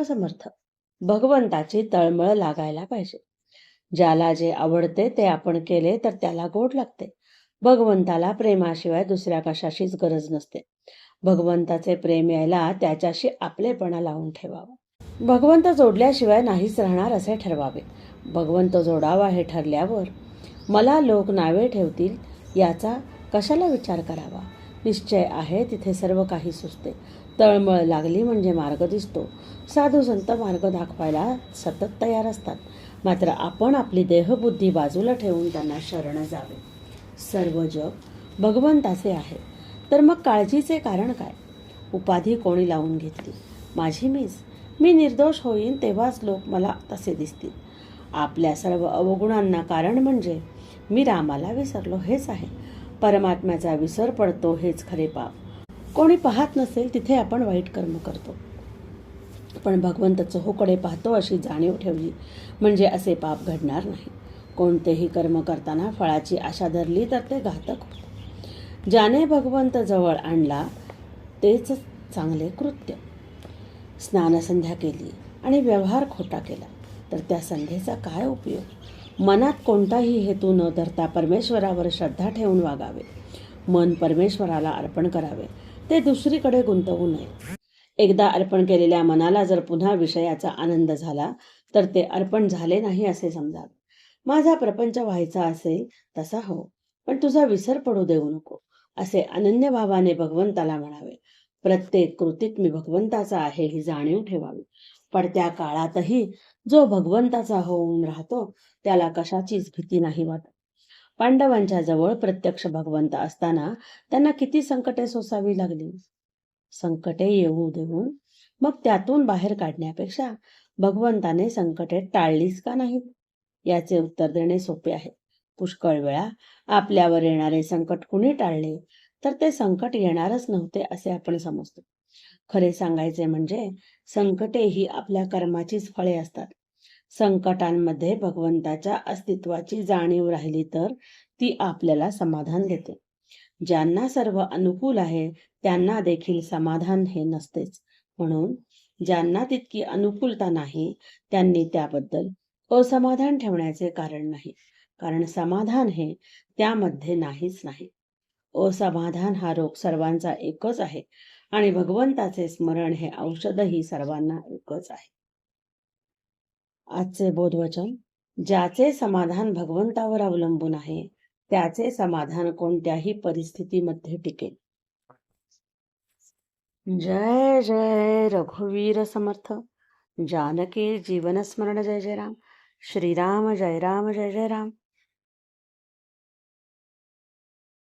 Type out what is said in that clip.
समर्थ. भगवंताची तळमळ लागायला पाहिजे. ज्याला जे आवडते ते आपण केले तर त्याला गोड लागते. भगवंताला प्रेमाशिवाय दुसऱ्या कशाशीच गरज नसते. भगवंताचे प्रेम यायला त्याच्याशी आपलेपणा लावून ठेवावा. भगवंत जोडल्याशिवाय नाहीच राहणार असे ठरवावे. भगवंत जोडावा हे ठरल्यावर मला लोक नावे ठेवतील याचा कशाला विचार करावा? निश्चय आहे तिथे सर्व काही सुचते. तळमळ लागली म्हणजे मार्ग दिसतो. साधू संत मार्ग दाखवायला सतत तयार असतात. मात्र आपण आपली देहबुद्धी बाजूला ठेवून त्यांना शरण जावे. सर्व जग भगवंताचे आहे. तर मग काळजीचे कारण काय? उपाधी कोणी लावून घेतली? माझी मीच. मी निर्दोष होईन तेव्हाच लोक मला तसे दिसतील. आपल्या सर्व अवगुणांना कारण म्हणजे मी रामाला विसरलो हेच आहे. परमात्म्याचा विसर पडतो हेच खरे पाप. कोणी पाहत नसेल तिथे आपण वाईट कर्म करतो. पण भगवंत चोहोकडे पाहतो अशी जाणीव ठेवली म्हणजे असे पाप घडणार नाही. कोणतेही कर्म करताना फळाची आशा धरली तर ते घातक होते. ज्याने भगवंत जवळ आणला तेच चांगले कृत्य. स्नानसंध्या केली आणि व्यवहार खोटा केला तर त्या संध्येचा काय उपयोग? मनात कोणताही हेतू न धरता परमेश्वरावर श्रद्धा ठेवून वागावे. मन परमेश्वराला अर्पण करावे. ते दुसरीकडे गुंतवू नये. एकदा अर्पण केलेल्या मनाला जर पुन्हा विषयाचा आनंद झाला तर ते अर्पण झाले नाही असे समजावे. माझा प्रपंच व्हायचा असेल तसा हो पण तुझा विसर पडू देऊ नको असे अनन्य भावाने भगवंताला म्हणावे. प्रत्येक कृतीत मी भगवंताचा आहे ही जाणीव ठेवावी. पडत्या काळातही जो भगवंताचा होऊन राहतो त्याला कशाचीच भीती नाही वाटत. पांडवांच्या जवळ प्रत्यक्ष भगवंत असताना त्यांना किती संकटे सोसावी लागली. संकटे येऊ देऊन मग त्यातून बाहेर काढण्यापेक्षा भगवंताने संकटे टाळलीच का नाहीत? याचे उत्तर देणे सोपे आहे. पुष्कळ वेळा आपल्यावर येणारे संकट कुणी टाळले तर ते संकट येणारच नव्हते असे आपण समजतो. खरे सांगायचे म्हणजे संकटे ही आपल्या कर्माचीच फळे असतात. संकटांमध्ये भगवंताच्या अस्तित्वाची जाणीव राहिली तर ती आपल्याला समाधान देते. ज्यांना सर्व अनुकूल आहे त्यांना देखील समाधान हे नसतेच. म्हणून ज्यांना तितकी अनुकूलता नाही त्यांनी त्याबद्दल असमाधान ठेवण्याचे कारण नाही. कारण समाधान हे त्यामध्ये नाहीच नाही. असमाधान हा रोग सर्वांचा एकच आहे आणि भगवंताचे स्मरण हे औषधही सर्वांना एकच आहे. आजचे बोधवचन ज्याचे समाधान भगवंतावर अवलंबून आहे त्याचे समाधान कोणत्याही परिस्थितीमध्ये टिकेल. जय जय रघुवीर समर्थ. जानकी जीवन स्मरण जय जय राम. श्रीराम जय राम जय जय राम.